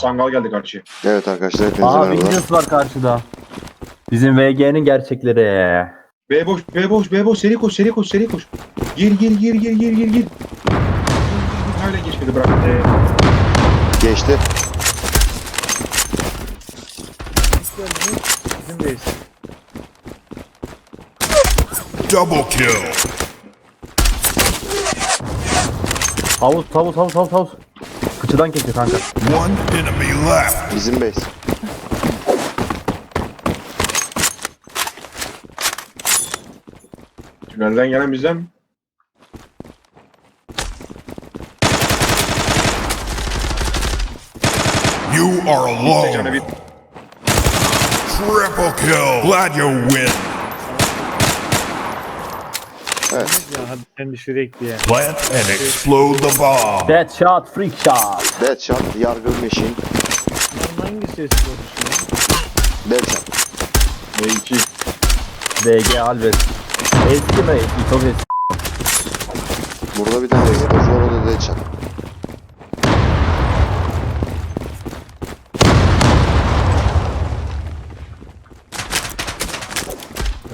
Sangal geldi karşıya. Evet arkadaşlar hepinize Aa merhaba. Windows var karşıda. Bizim VG'nin gerçekleri. B boş, B boş, B boş. Seri koş, seri koş, seri koş. Gir, gir, gir, gir, gir, gir, gir. Hala geçmedi bırak. Ee, Geçti. Double kill. Havuz havuz havuz havuz havuz. Kıçıdan kesiyor kanka. One enemy left. Bizim base. tünelden gelen bizden mi? You are alone. Triple kill. Glad you win. Ya hadi sen düşürek diye. Plant and explode the bomb. Dead shot, freak shot. Deadshot, yargı machine. Bunun hangisi eski olmuş Deadshot. B2. VG Alves. Eski mi? Çok eski. Burada bir tane explosion var o da deadshot.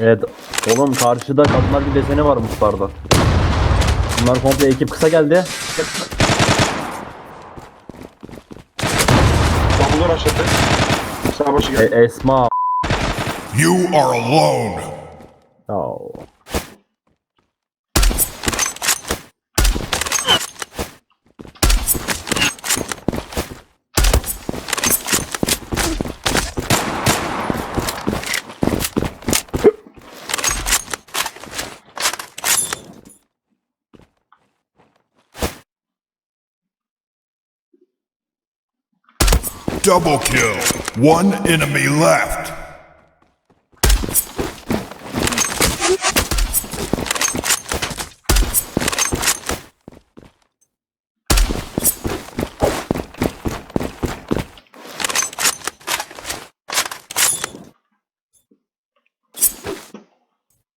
Evet. Oğlum karşıda kadınlar bir deseni var mutlarda. Bunlar komple ekip kısa geldi. Bambular aşağıda. Sağ başı E, geldi. Esma. You are alone. Oh. Double kill. One enemy left.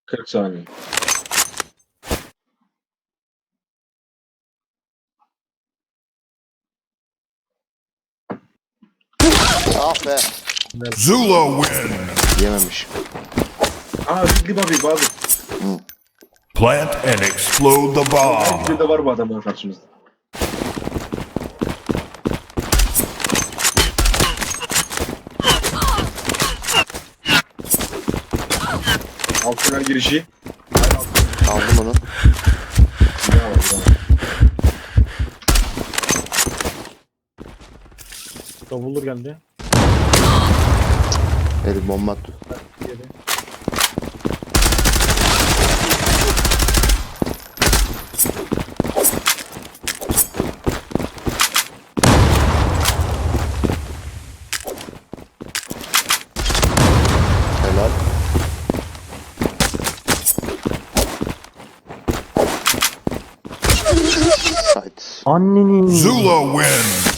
Kırk. Ah be. Zula win. Yememiş. Aa Ridley Bobby, Bobby. Plant and explode the bomb. Bir de var bu adamlar karşımızda. Alt tünel girişi. Aldım onu. Bravo, bravo. Davulur geldi. Herif bomba attı. Helal. Side. Annenin. Zula win.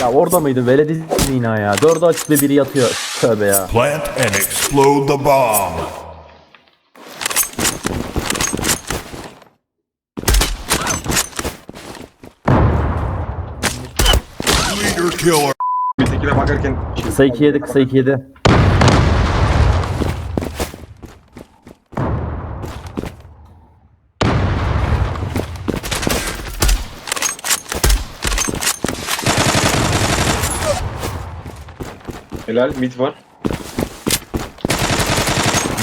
Ya orada mıydı? Veledi zina ya. Dördü açık ve biri yatıyor. Tövbe ya. Plant and explode the bomb. Leader killer. Mid'dekine bakarken Kısa 2 yedi, kısa 2 yedi. Helal mid var.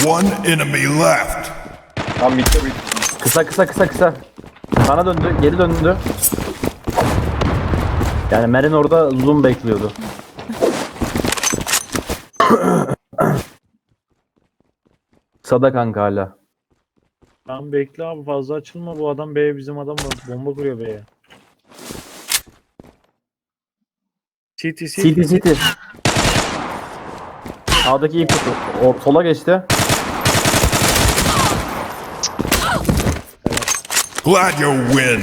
One enemy left. Tam midde bir Kısa kısa kısa kısa. Sana döndü, geri döndü. Yani Merin orada zoom bekliyordu. Kısada kanka hala. Tamam bekle abi fazla açılma bu adam B'ye bizim adam. Bomba kuruyor B'ye. City City. City City. Sağdaki iyi kutu. O, sola geçti. Glad you win.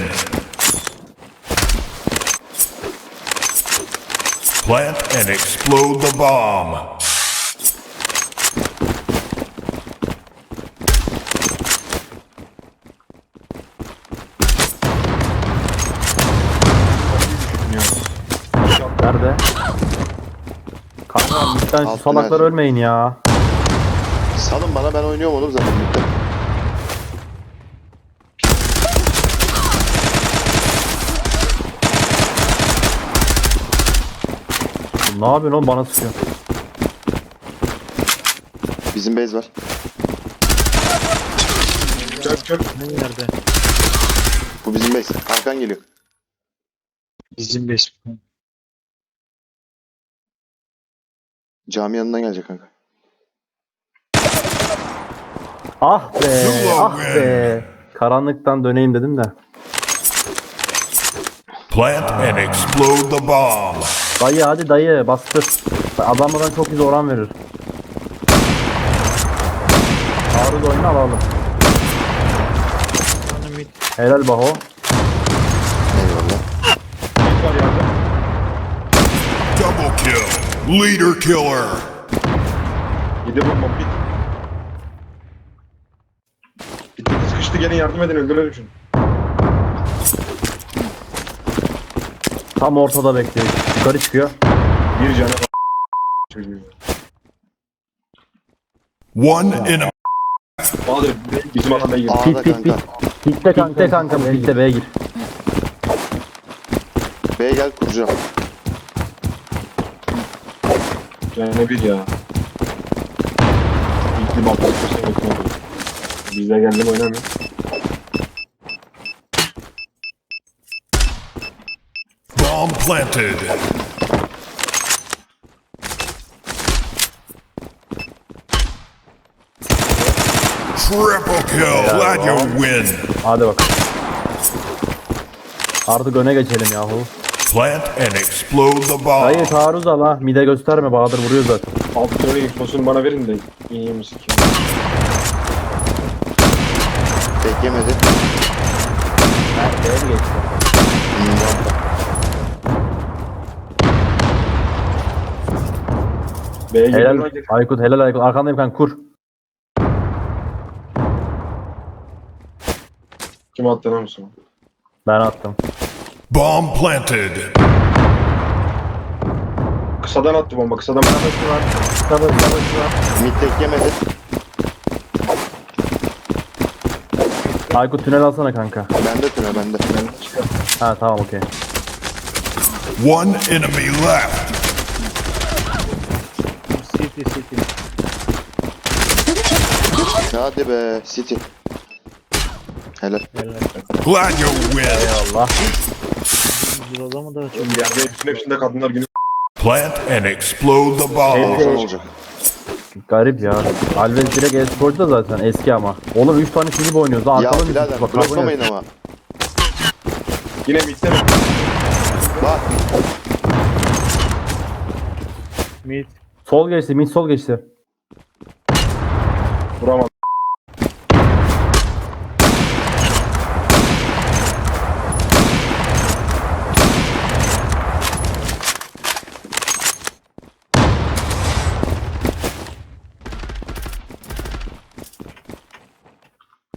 Plant and explode the bomb. Nerede? Lütfen şu Altın salaklar her- ölmeyin ya. Salın bana ben oynuyorum oğlum zaten. Ne yapıyorsun oğlum bana sıkıyor. Bizim base var. Çök çök. Ne yerde? Bu bizim base. Arkan geliyor. Bizim beş. Cami yanından gelecek kanka. Ah be, ah be. Karanlıktan döneyim dedim de. Plant and explode the bomb. Dayı hadi dayı bastır. Adamlardan çok güzel oran verir. Aruz oyunu alalım. Helal Baho. Eyvallah. Bit var yerde. Double kill. Leader killer. Yedi bomba bit. Bitti sıkıştı gelin yardım edin öldürelim şunu. Tam ortada bekliyor. Yukarı çıkıyor. Bir canı var. Çocuğu. One enemy. Bahadır bizim adamda iyi. A'da Pit pit pit. kanka. Pitte kanka. Pitte kanka. B'ye gir. B'ye gel kuracağım. Yani bir ya. İklim atlatmışsın bekliyorum. Bizde geldim oynamıyor. Bomb planted. Triple kill. Glad you win. Hadi bak. Artık öne geçelim yahu. Plant and explode the bomb. taarruz al ha. Mide gösterme Bahadır vuruyor zaten. Alt tane infosunu bana verin de iyi misin ki? Bekleyemedi. Mi geçti? B'ye Helal girdim. Aykut helal Aykut. Arkandayım kanka kur. Kim attı lan musun? Ben attım. Bomb planted. Kısadan attı bomba kısadan. Savaşı var. Savaşı savaşı var. Mid bekleyemedi. Aykut tünel alsana kanka. Bende tüne bende. Ben çıkar. Ha tamam okey. One enemy left. City city. Hadi be City. Helal. Helal. Glad you win. Allah. Burada mı daha çok? Hepsinin hepsinde kadınlar günü. Plant and explode the bomb. Olacak. Garip ya. Alves direkt e-sporcu da zaten eski ama. Oğlum 3 tane silip oynuyoruz. Ya Arkadan bir birader bak, bloklamayın ama. Yine bitti mi? Bak Mid. Sol geçti, mid sol geçti. Vuramadım.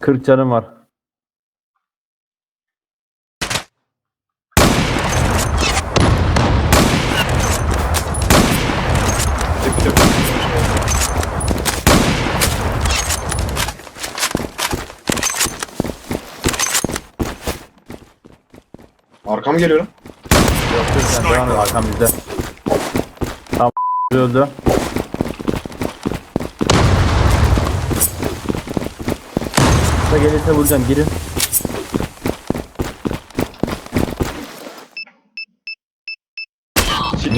Kırk canım var. Arkam geliyorum. Sen devam et arkam bizde. Tamam öldü. Da gelirse vuracağım girin.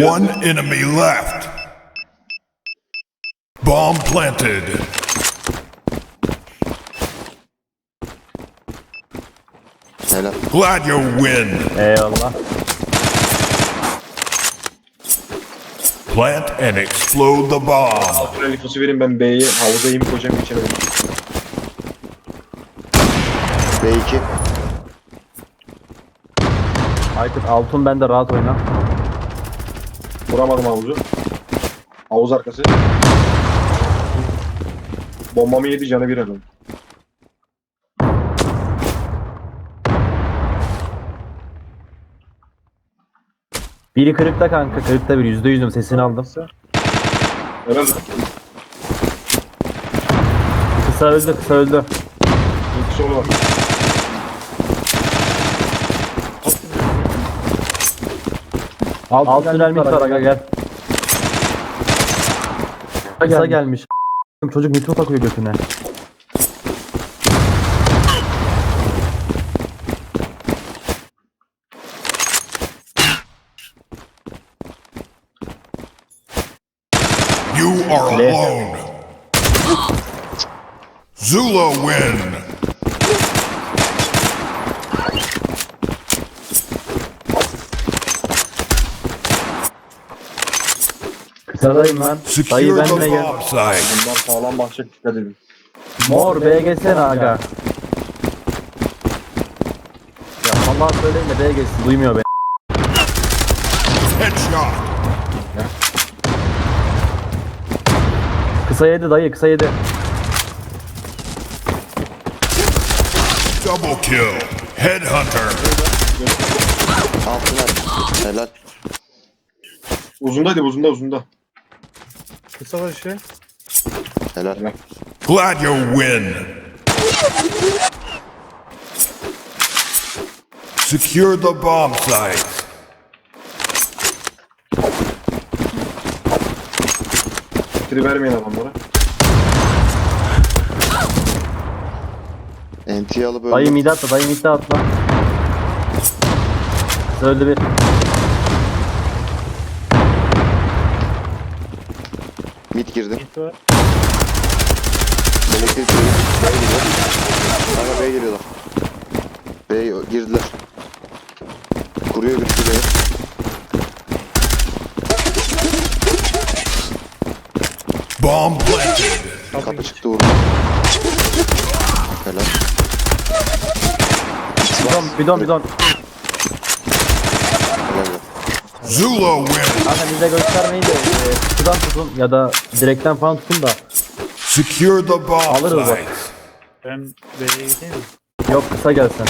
One enemy left. Bomb planted. helal. Glad you win. Eyvallah. Plant and explode the bomb. İnfosu verin ben B'yi havuza inip koyacağım içeri. B2. Aykut altın bende rahat oyna. Vuramadım havuzu. Havuz arkası. Bombamı yedi canı bir adam. Biri kırıkta kanka. Kırıkta bir yüzde yüzüm sesini aldım. Lan. Kısa öldü kısa öldü. İlk sol var. Alt, Alt tünel mit var aga gel. Kısa gelmiş. Çocuk mitro takıyor götüne. You are alone. Zula win. Kısadayım ben. Dayı Secure the benimle gel. bomb site. Bunlar sağlam başlayacak dikkat edin. Mor B'ye geçsene aga. Ya Allah söyleyin de B'ye geçsin duymuyor beni. Headshot. Kısa yedi dayı kısa yedi. Double kill. Headhunter. Altına. Helal. Uzundaydı uzunda uzunda. Kısa başı. Helal. Glad you win. Secure the bomb site. Fikri vermeyin adamlara. NT'yi alıp öldü. Dayı mide atla dayı mide atla. Öldü bir. Girdi. Mit var. Elektrik geliyor. B'ye geliyor. Kanka B'ye geliyorlar. B'ye girdiler. Kuruyor birisi B'ye. Bomb planted. Kapı çıktı vurdu. Helal. Bidon bidon bidon. Kanka Zula win. bize göstermeyin de e, kutudan tutun ya da direkten falan tutun da. Secure the bomb Alırız bak. site. Ben B'ye gideyim mi? Yok kısa gelsin.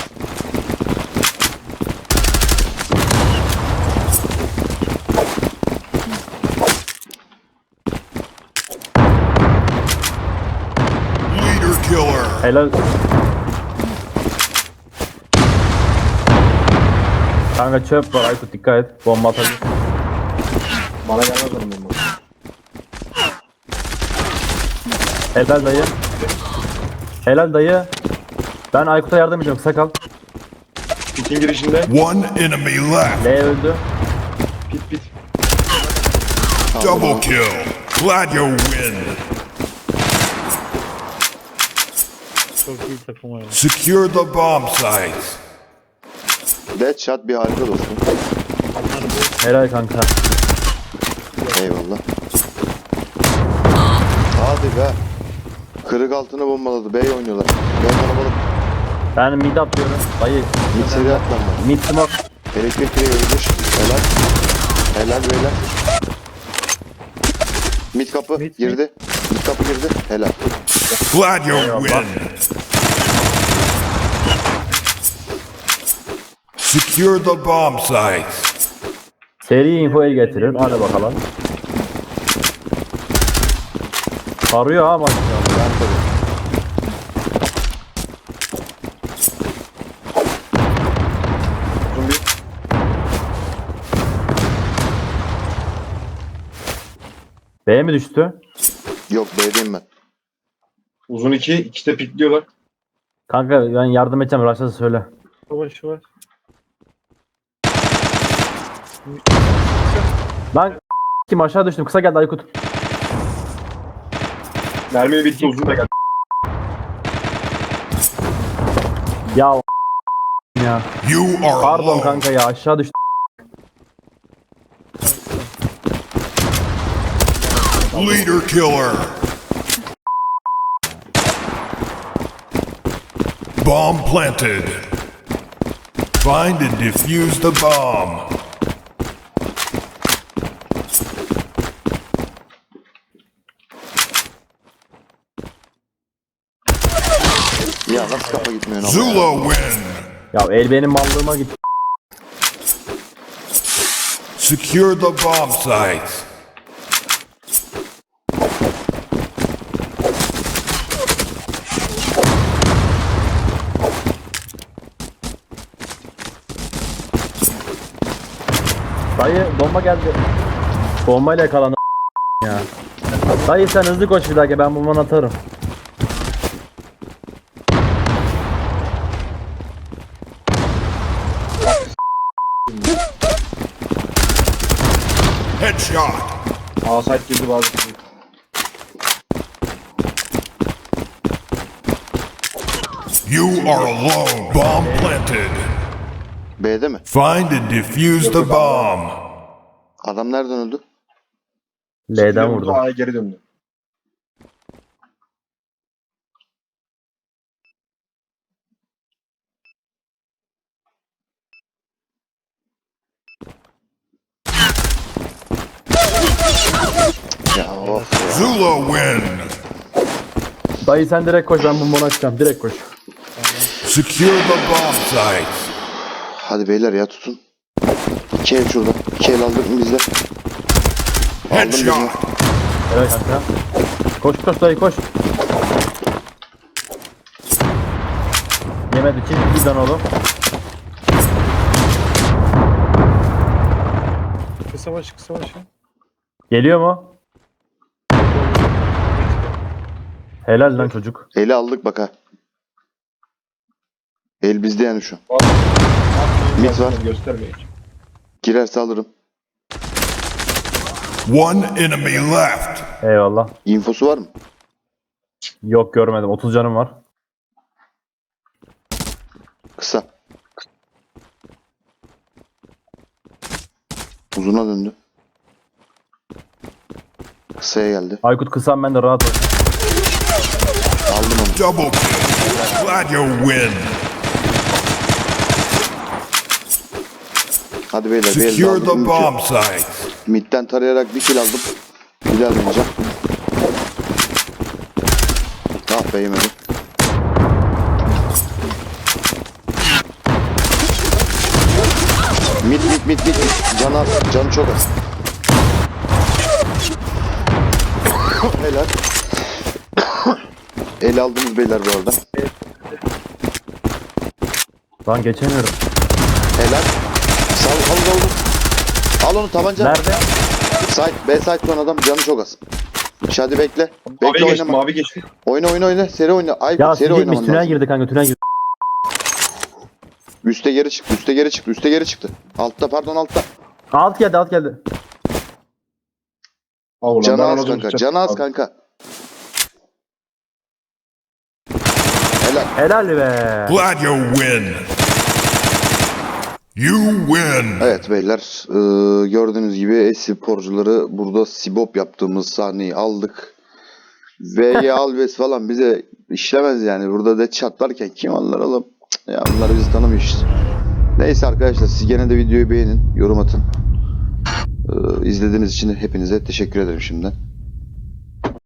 Leader killer. Helal. Kanka çöp var Aykut dikkat et. Bomba atabilir. Bana gelmez onun bomba. Helal dayı. Helal dayı. Ben Aykut'a yardım ediyorum kısa kal. Pitin girişinde One enemy left. L öldü. pit pit. Double kill. Glad you win. Çok iyi takım oynadı. Secure the bomb site. Deadshot bir harika dostum. Helal kanka. Eyvallah. Hadi be. Kırık altını bombaladı. B'ye oynuyorlar. B kalabalık. Ben mid atlıyorum. Dayı. Mid seri atlanma. Mid smoke. Elektrik direği ölmüş. Helal. Helal beyler. Mid kapı Mid, girdi. Mid kapı girdi. Helal. Glad you win. Secure the bomb site. Seri info el getirir. Hadi bakalım. Sarıyor ha bir. B mi düştü? Yok B'deyim ben. Uzun iki. İkisi de pikliyorlar. Kanka ben yardım edeceğim. Raşat'a söyle. Kısa başı var. Lan kim aşağı düştüm. Kısa geldi Aykut. Mermi bitti uzun da geldi. Ya ya. You are Pardon alone. kanka ya aşağı düştüm. Leader killer. Bomb planted. Find and defuse the bomb. nasıl kafa gitmiyor ama ya. Zula win. Ya el benim mallığıma gitti. Secure the bomb site. Dayı bomba geldi. Bombayla yakalandı ya. Dayı sen hızlı koş bir dakika ben bombanı atarım. Asayt girdi bazı. You are alone. Bomb planted. B'de mi? Find and defuse the bomb. Adam nereden öldü? L'den vurdum. A'ya geri döndü. Ya of ya. Zula win. Dayı sen direkt koş ben bombanı açacağım direkt koş. Secure the bomb sites. Hadi beyler ya tutun. İki el şurada. İki el aldık mı bizde? Aldım. Headshot. Evet kanka. Koş koş dayı koş. Yemedi ki birden oğlum. Kısa başı kısa başı. Geliyor mu? Helal lan çocuk. Eli aldık bak ha. El bizde yani şu an. Mit var. Göstermeyin. Girerse alırım. One enemy left. Eyvallah. İnfosu var mı? Yok görmedim. 30 canım var. Kısa. Uzuna döndü. Kısaya geldi. Aykut kısam ben de rahat ol. Aldım. Double kill. Glad you win. Hadi beyler bir el daha Secure aldım. the Mid- bomb sites. Midden tarayarak bir kill aldım. Daha deneyeceğim. Ah be yemedim. Mid mid mid mid. Can az. Canı çok az. Helal. El aldınız beyler bu arada. Lan geçemiyorum. Helal. Sal al al al. Al onu tabanca. Nerede? Side, B side son adam canı çok az. Hadi bekle. Mavi Bekle geçti, oynama. mavi geçti. Oyna oyna oyna. Seri oyna. Ay Ya seri oynaman tünel girdi kanka tünel girdi. Üste geri çıktı. Üste geri çıktı. Üste geri çıktı. Altta pardon altta. Alt geldi alt geldi. Canı az kanka. Canı az kanka. Helal. Be. Glad you win. You win. Evet beyler. eee, gördüğünüz gibi e-sporcuları burada sibop yaptığımız sahneyi aldık. Ve Alves falan bize işlemez yani. Burada de çatlarken kim alır oğlum? Cık, Ya bunlar bizi tanımıyor işte. Neyse arkadaşlar siz gene de videoyu beğenin. Yorum atın. Eee, izlediğiniz için hepinize teşekkür ederim şimdiden.